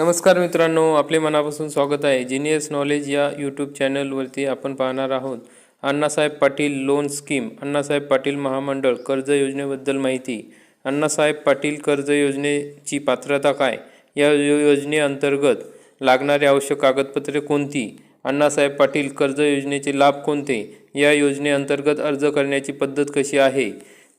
नमस्कार मित्रांनो आपले मनापासून स्वागत आहे. जिनियस नॉलेज या यूट्यूब चॅनलवरती आपण पाहणार आहोत. अण्णासाहेब पाटील लोन स्कीम अण्णासाहेब पाटील महामंडळ कर्ज योजनेबद्दल माहिती अण्णासाहेब पाटील कर्ज योजनेची पात्रता काय या योजनेअंतर्गत लागणारी आवश्यक कागदपत्रे कोणती अण्णासाहेब पाटील कर्ज योजनेचे लाभ कोणते या योजनेअंतर्गत अर्ज करण्याची पद्धत कशी आहे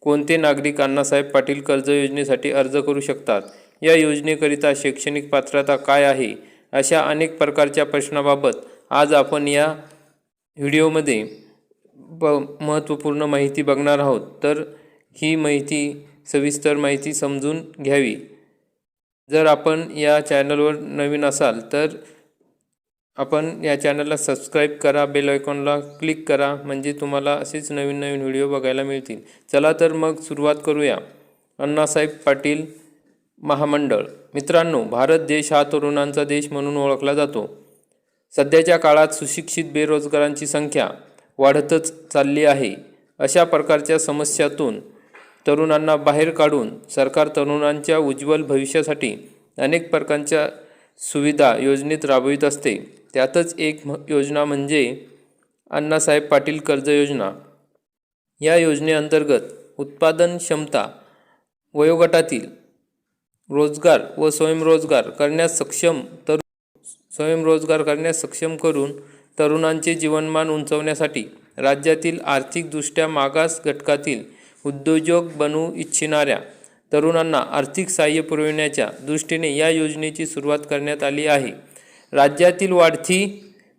कोणते नागरिक अण्णासाहेब पाटील कर्ज योजनेसाठी अर्ज करू शकतात या योजनेकरिता शैक्षणिक पात्रता काय आहे अशा अनेक प्रकारच्या प्रश्नाबाबत आज आपण या व्हिडिओमध्ये ब महत्त्वपूर्ण माहिती बघणार आहोत. तर ही माहिती सविस्तर माहिती समजून घ्यावी. जर आपण या चॅनलवर नवीन असाल तर आपण या चॅनलला सबस्क्राईब करा बेल आयकॉनला क्लिक करा म्हणजे तुम्हाला असेच नवीन नवीन व्हिडिओ बघायला मिळतील. चला तर मग सुरुवात करूया. अण्णासाहेब पाटील महामंडळ. मित्रांनो भारत देश हा तरुणांचा देश म्हणून ओळखला जातो. सध्याच्या काळात सुशिक्षित बेरोजगारांची संख्या वाढतच चालली आहे. अशा प्रकारच्या समस्यातून तरुणांना बाहेर काढून सरकार तरुणांच्या उज्ज्वल भविष्यासाठी अनेक प्रकारच्या सुविधा योजनेत राबवित असते. त्यातच एक योजना म्हणजे अण्णासाहेब पाटील कर्ज योजना. या योजनेअंतर्गत उत्पादन क्षमता वयोगटातील रोजगार व स्वयंरोजगार करण्यास सक्षम तर स्वयंरोजगार करण्यास सक्षम करून तरुणांचे जीवनमान उंचवण्यासाठी राज्यातील आर्थिकदृष्ट्या मागास घटकातील उद्योजक बनू इच्छिणाऱ्या तरुणांना आर्थिक सहाय्य पुरविण्याच्या दृष्टीने या योजनेची सुरुवात करण्यात आली आहे. राज्यातील वाढती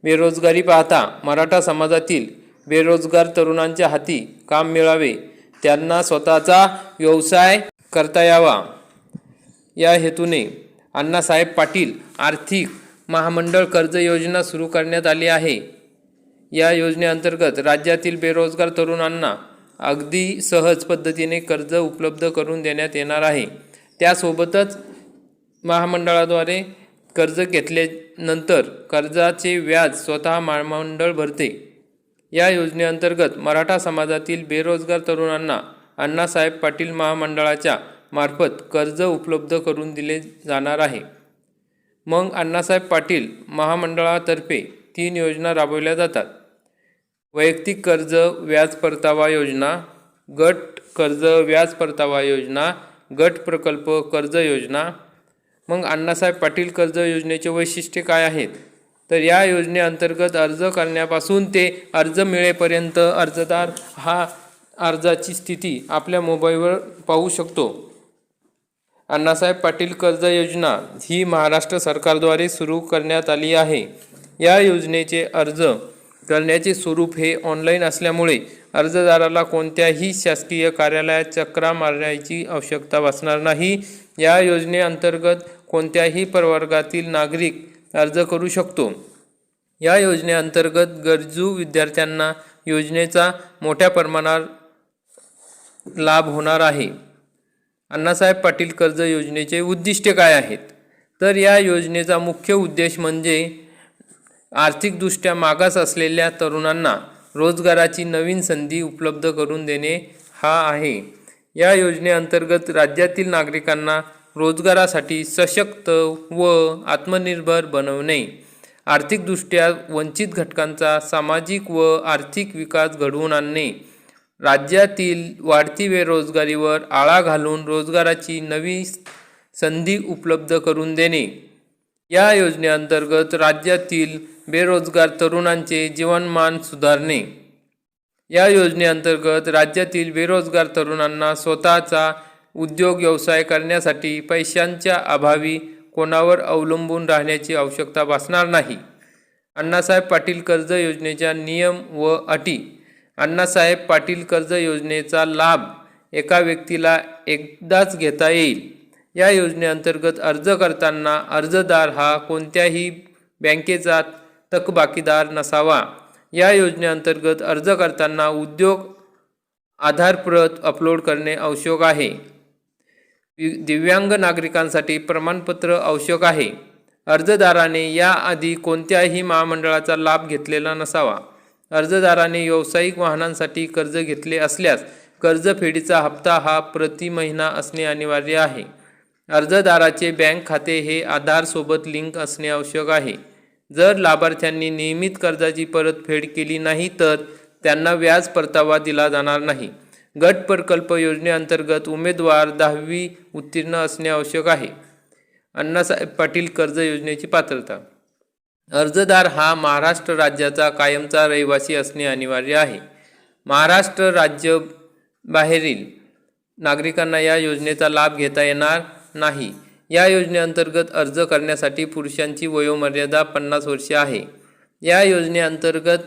बेरोजगारी पाहता मराठा समाजातील बेरोजगार तरुणांच्या हाती काम मिळावे त्यांना स्वतःचा व्यवसाय करता यावा. या हेतूने अण्णासाहेब पाटील आर्थिक महामंडळ कर्ज योजना सुरू करण्यात आली आहे. या योजनेअंतर्गत राज्यातील बेरोजगार तरुणांना अगदी सहज पद्धतीने कर्ज उपलब्ध करून देण्यात येणार आहे. त्यासोबतच महामंडळाद्वारे कर्ज घेतल्यानंतर कर्जाचे व्याज स्वतः महामंडळ भरते. या योजनेअंतर्गत मराठा समाजातील बेरोजगार तरुणांना अण्णासाहेब पाटील महामंडळाच्या मार्फत कर्ज उपलब्ध करून दिले जाणार आहे. मग अण्णासाहेब पाटील महामंडळातर्फे तीन योजना राबवल्या जातात. वैयक्तिक कर्ज व्याज परतावा योजना गट कर्ज व्याज परतावा योजना गट प्रकल्प कर्ज योजना. मग अण्णासाहेब पाटील कर्ज योजनेचे वैशिष्ट्य काय आहेत? तर या योजनेअंतर्गत अर्ज करण्यापासून ते अर्ज मिळेपर्यंत अर्जदार हा अर्जाची स्थिती आपल्या मोबाईलवर पाहू शकतो. अण्णासाहेब पाटील कर्ज योजना ही महाराष्ट्र सरकारद्वारे सुरू करण्यात आली आहे. या योजनेचे अर्ज करण्याचे स्वरूप हे ऑनलाईन असल्यामुळे अर्जदाराला कोणत्याही शासकीय कार्यालयात चक्रा मारण्याची आवश्यकता भासणार नाही. या योजनेअंतर्गत कोणत्याही प्रवर्गातील नागरिक अर्ज करू शकतो. या योजनेअंतर्गत गरजू विद्यार्थ्यांना योजनेचा मोठ्या प्रमाणात लाभ होणार आहे. अण्णासाहेब पाटील कर्ज योजनेचे उद्दिष्टे काय आहेत? तर या योजनेचा मुख्य उद्देश म्हणजे आर्थिकदृष्ट्या मागास असलेल्या तरुणांना रोजगाराची नवीन संधी उपलब्ध करून देणे हा आहे. या योजनेअंतर्गत राज्यातील नागरिकांना रोजगारासाठी सशक्त व आत्मनिर्भर बनवणे आर्थिकदृष्ट्या वंचित घटकांचा सामाजिक व आर्थिक विकास घडवून आणणे राज्यातील वाढती बेरोजगारीवर आळा घालून रोजगाराची नवी संधी उपलब्ध करून देणे. या योजनेअंतर्गत राज्यातील बेरोजगार तरुणांचे जीवनमान सुधारणे. या योजनेअंतर्गत राज्यातील बेरोजगार तरुणांना स्वतःचा उद्योग व्यवसाय करण्यासाठी पैशांच्या अभावी कोणावर अवलंबून राहण्याची आवश्यकता भासणार नाही. अण्णासाहेब पाटील कर्ज योजनेच्या नियम व अटी अण्णासाहेब पाटील कर्ज योजनेचा लाभ एका व्यक्तीला एकदाच घेता येईल. या योजनेअंतर्गत अर्ज करताना अर्जदार हा कोणत्याही बँकेचा थकबाकीदार नसावा. या योजनेअंतर्गत अर्ज करताना उद्योग आधारप्रत अपलोड करणे आवश्यक आहे. वि- दिव्यांग नागरिकांसाठी प्रमाणपत्र आवश्यक आहे. अर्जदाराने याआधी कोणत्याही महामंडळाचा लाभ घेतलेला नसावा. अर्जदाराने व्यावसायिक वाहनांसाठी कर्ज घेतले असल्यास कर्जफेडीचा हप्ता हा प्रति महिना असणे अनिवार्य आहे. अर्जदाराचे बँक खाते हे आधारसोबत लिंक असणे आवश्यक आहे. जर लाभार्थ्यांनी नियमित कर्जाची परतफेड केली नाही तर त्यांना व्याज परतावा दिला जाणार नाही. गट प्रकल्प योजनेअंतर्गत उमेदवार दहावी उत्तीर्ण असणे आवश्यक आहे. अण्णासाहेब पाटील कर्ज योजनेची पात्रता अर्जदार हा महाराष्ट्र राज्याचा कायमचा रहिवासी असणे अनिवार्य आहे. महाराष्ट्र राज्य बाहेरील नागरिकांना या योजनेचा लाभ घेता येणार नाही. या योजनेअंतर्गत अर्ज करण्यासाठी पुरुषांची वयोमर्यादा पन्नास वर्षे आहे. या योजनेअंतर्गत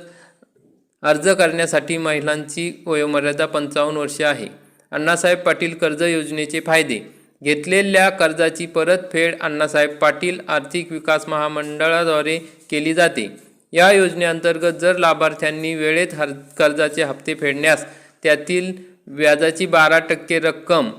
अर्ज करण्यासाठी महिलांची वयोमर्यादा पंचावन्न वर्षे आहे. अण्णासाहेब पाटील कर्ज योजनेचे फायदे. घेतलेल्या कर्जाची परतफेड अण्णासाहेब पाटील आर्थिक विकास महामंडळाद्वारे केली जाते. या योजनेअंतर्गत जर लाभार्थ्यांनी वेळेत हर कर्जाचे हप्ते फेडण्यास त्यातील व्याजाची बारा टक्के रक्कम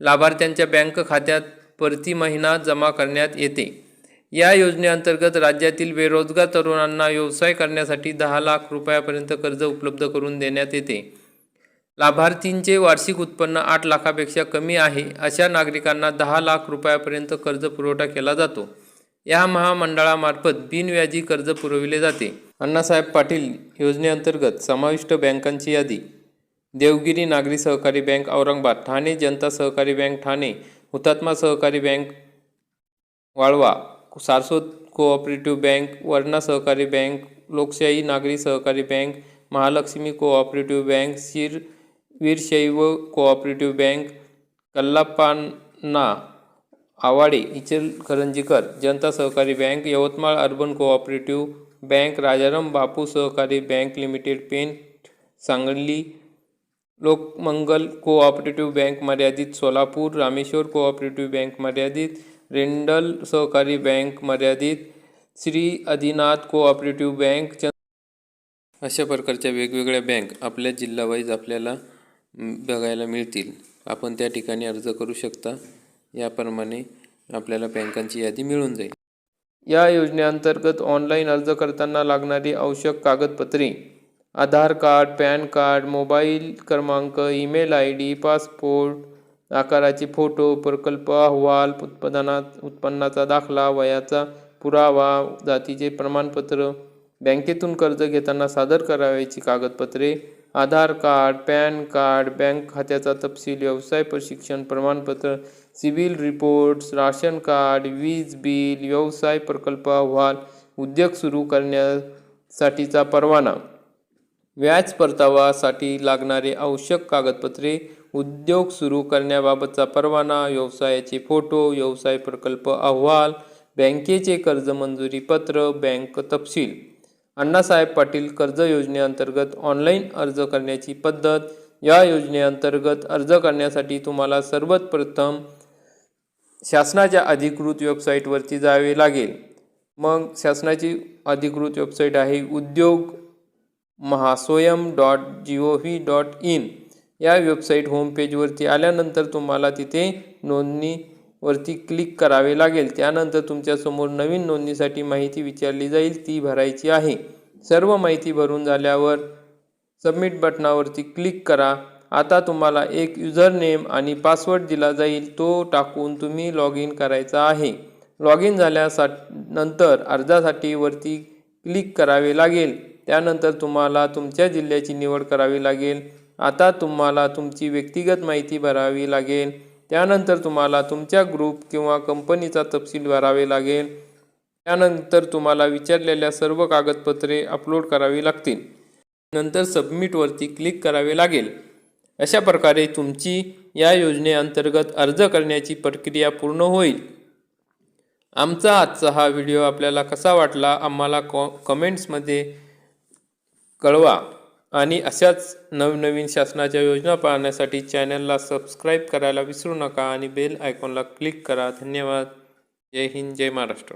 लाभार्थ्यांच्या बँक खात्यात प्रति महिना जमा करण्यात येते. या योजनेअंतर्गत राज्यातील बेरोजगार तरुणांना व्यवसाय करण्यासाठी दहा लाख रुपयापर्यंत कर्ज उपलब्ध करून देण्यात येते. लाभार्थींचे वार्षिक उत्पन्न आठ लाखापेक्षा कमी आहे अशा नागरिकांना दहा लाख रुपयापर्यंत कर्ज पुरवठा केला जातो. या महामंडळामार्फत बिनव्याजी कर्ज पुरविले जाते. अण्णासाहेब पाटील योजनेअंतर्गत समाविष्ट बँकांची यादी. देवगिरी नागरी सहकारी बँक औरंगाबाद ठाणे जनता सहकारी बँक ठाणे हुतात्मा सहकारी bank Walwa Saraswat cooperative bank Warna सहकारी बँक लोकशाही नागरी सहकारी बँक महालक्ष्मी कोऑपरेटिव्ह बँक शिर वीरशैव कोऑपरेटिव्ह बँक कल्लापान्ना आवाडे इचलकरंजीकर जनता सहकारी bank Yavatmal urban cooperative bank Rajaram Bapu सहकारी bank limited Pen Sangli Lokmangal cooperative bank मर्यादित सोलापूर रामेश्वर कोऑपरेटिव्ह बँक मर्यादित रेंडल सहकारी बँक मर्यादित श्री आदिनाथ कोऑपरेटिव्ह बँक च अशा प्रकारच्या वेगवेगळ्या बँक आपल्या जिल्हावाईज आपल्याला बघायला मिळतील. आपण त्या ठिकाणी अर्ज करू शकता. याप्रमाणे आपल्याला बँकांची यादी मिळून जाईल. या योजनेअंतर्गत ऑनलाईन अर्ज करताना लागणारी आवश्यक कागदपत्रे Aadhaar card PAN card mobile क्रमांक ईमेल आय डी पासपोर्ट आकाराचे फोटो प्रकल्प अहवाल उत्पादनात उत्पन्नाचा दाखला वयाचा पुरावा जातीचे प्रमाणपत्र बँकेतून कर्ज घेताना सादर करावयाची कागदपत्रे Aadhaar card PAN card bank खात्याचा तपशील व्यवसाय प्रशिक्षण प्रमाणपत्र सिबिल रिपोर्ट्स राशन कार्ड वीज बिल व्यवसाय प्रकल्प अहवाल उद्योग सुरू करण्यासाठीचा परवाना. व्याज परतावासाठी लागणारे आवश्यक कागदपत्रे उद्योग सुरू करण्याबाबतचा परवाना व्यवसायाचे फोटो व्यवसाय प्रकल्प अहवाल बँकेचे कर्ज मंजुरी पत्र बँक तपशील. अण्णासाहेब पाटील कर्ज योजनेअंतर्गत ऑनलाईन अर्ज करण्याची पद्धत या योजनेअंतर्गत अर्ज करण्यासाठी तुम्हाला सर्वात प्रथम शासनाच्या अधिकृत वेबसाईटवरती जावे लागेल. मग शासनाची अधिकृत वेबसाईट आहे उद्योग Mahaswayam dot G O V dot in. या वेबसाईट होमपेजवरती आल्यानंतर तुम्हाला तिथे नोंदणीवरती क्लिक करावे लागेल. त्यानंतर तुमच्यासमोर नवीन नोंदणीसाठी माहिती विचारली जाईल ती भरायची आहे. सर्व माहिती भरून झाल्यावर सबमिट बटनावरती क्लिक करा. आता तुम्हाला एक युजर नेम आणि पासवर्ड दिला जाईल तो टाकून तुम्ही लॉग इन करायचा आहे. लॉग इन झाल्यासा नंतर अर्जासाठी वरती क्लिक करावे लागेल. त्यानंतर तुम्हाला तुमच्या जिल्ह्याची निवड करावी लागेल. आता तुम्हाला तुमची व्यक्तिगत माहिती भरावी लागेल. त्यानंतर तुम्हाला तुमच्या ग्रुप किंवा कंपनीचा तपशील भरावे लागेल. त्यानंतर तुम्हाला विचारलेल्या सर्व कागदपत्रे अपलोड करावी लागतील. नंतर सबमिटवरती क्लिक करावे लागेल. अशा प्रकारे तुमची या योजनेअंतर्गत अर्ज करण्याची प्रक्रिया पूर्ण होईल. आमचा आजचा हा व्हिडिओ आपल्याला कसा वाटला आम्हाला कॉ कमेंट्समध्ये कळवा. आणि अशाच नवनवीन शासनाच्या योजना पाहण्यासाठी चॅनलला सबस्क्राईब करायला विसरू नका आणि बेल आयकॉनला क्लिक करा. धन्यवाद. जय हिंद जय महाराष्ट्र.